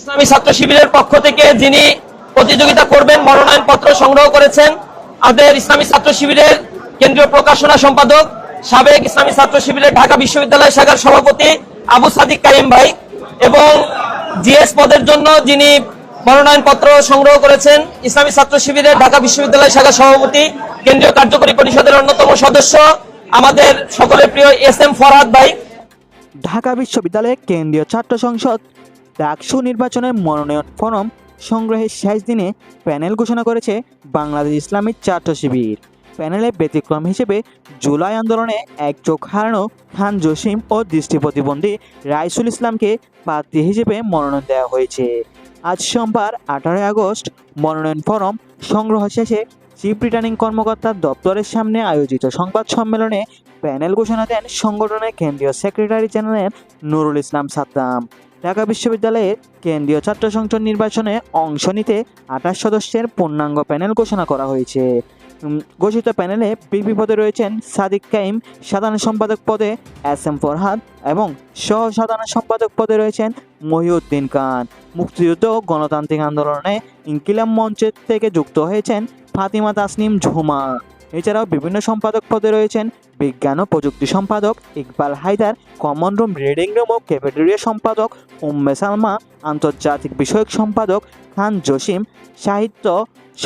ইসলামী ছাত্র শিবিরের পক্ষ থেকে যিনি প্রতিযোগিতা করবেন মনোনয়ন পত্র সংগ্রহ করেছেন, আমাদের ইসলামী ছাত্র শিবিরের কেন্দ্রীয় প্রকাশনা সম্পাদক, সাবেক ইসলামী ছাত্র শিবিরের ঢাকা বিশ্ববিদ্যালয় শাখার সভাপতি আবু সাদিক কাইম ভাই এবং জিএস পদের জন্য যিনি মনোনয়ন পত্র সংগ্রহ করেছেন, ইসলামী ছাত্র শিবিরের ঢাকা বিশ্ববিদ্যালয় শাখার সভাপতি, কেন্দ্রীয় কার্যকরী পরিষদের অন্যতম সদস্য, আমাদের সকলের প্রিয় এস এম ফরহাদ ভাই। ঢাকা বিশ্ববিদ্যালয়ের কেন্দ্রীয় ছাত্র সংসদ ডাকসু নির্বাচনের মনোনয়ন ফরম সংগ্রহের শেষ দিনে প্যানেল ঘোষণা করেছে বাংলাদেশ ইসলামী ছাত্র শিবির। প্যানেলের ব্যতিক্রম হিসেবে জুলাই আন্দোলনে এক চোখ হারানো খান জসিম ও দৃষ্টি প্রতিবন্ধী রাইসুল ইসলামকে প্রার্থী হিসেবে মনোনয়ন দেওয়া হয়েছে। আজ সোমবার, আঠারোই আগস্ট, মনোনয়ন ফরম সংগ্রহ শেষে চিফ রিটার্নিং কর্মকর্তার দপ্তরের সামনে আয়োজিত সংবাদ সম্মেলনে প্যানেল ঘোষণা দেন সংগঠনের কেন্দ্রীয় সেক্রেটারি জেনারেল নুরুল ইসলাম সাদ্দাম। ঢাকা বিশ্ববিদ্যালয়ের কেন্দ্রীয় ছাত্র সংসদ নির্বাচনে অংশ নিতে আঠাশ সদস্যের পূর্ণাঙ্গ প্যানেল ঘোষণা করা হয়েছে। ঘোষিত প্যানেলে বিপি পদে রয়েছেন সাদিক কাইম, সাধারণ সম্পাদক পদে এস এম ফরহাদ এবং সহ সাধারণ সম্পাদক পদে রয়েছেন মহিউদ্দিন খান। মুক্তিযুদ্ধ গণতান্ত্রিক আন্দোলনে ইনকিলাম মঞ্চের থেকে যুক্ত হয়েছেন ফাতিমা তাসনিম ঝুমা। এছাড়াও বিভিন্ন সম্পাদক পদে রয়েছেন বিজ্ঞান ও প্রযুক্তি সম্পাদক Iqbal Haider common room reading room ও ক্যাফেটেরিয়া সম্পাদক উম্মে সালমা, আন্তর্জাতিক বিষয়ক সম্পাদক খান জসিম, সাহিত্য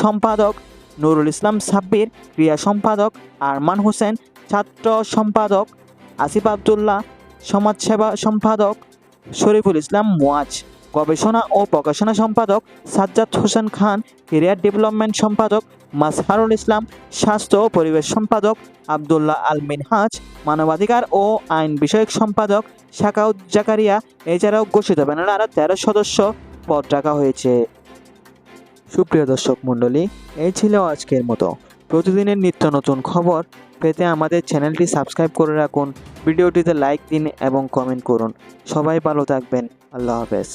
সম্পাদক নুরুল ইসলাম সাব্বির, ক্রিয়া সম্পাদক আরমান হোসেন, ছাত্র সম্পাদক আসিফ আবদুল্লাহ, সমাজসেবা সম্পাদক শরীফুল ইসলাম মুয়াজ, গবেষণা ও প্রকাশনা সম্পাদক সাজ্জাদ হোসেন খান কেরিয়ার ডেভেলপমেন্ট সম্পাদক মাজহারুল ইসলাম, স্বাস্থ্য ও পরিবেশ সম্পাদক আবদুল্লাহ আল মিনহাজ মানবাধিকার ও আইন বিষয়ক সম্পাদক শাকাউদ জাকারিয়া, এছাড়াও ঘোষিত প্যানেলে আরও তেরো সদস্য পদ রাখা হয়েছে। সুপ্রিয় দর্শক মণ্ডলী, এই ছিল আজকের মতো। প্রতিদিনের নিত্য নতুন খবর পেতে আমাদের চ্যানেলটি সাবস্ক্রাইব করে রাখুন, ভিডিওটিতে লাইক দিন এবং কমেন্ট করুন। সবাই ভালো থাকবেন। আল্লাহ হাফেজ।